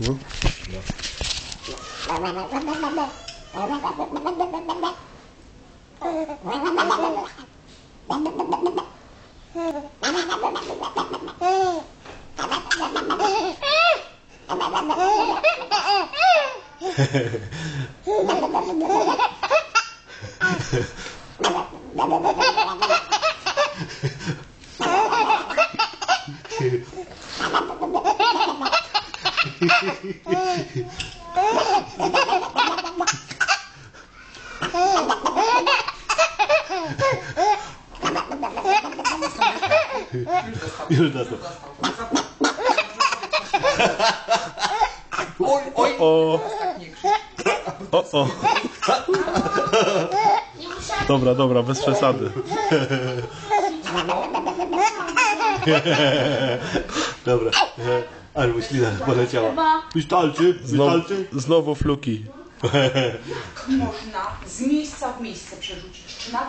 xuống Ha ha ha! Już to. Oj, oj! O, o, o. Dobra, dobra, bez przesady. Dobra. Albo ślina poleciała. Wystarczy, Znowu, wystarczy. znowu fluki. Można z miejsca w miejsce przerzucić. Czy na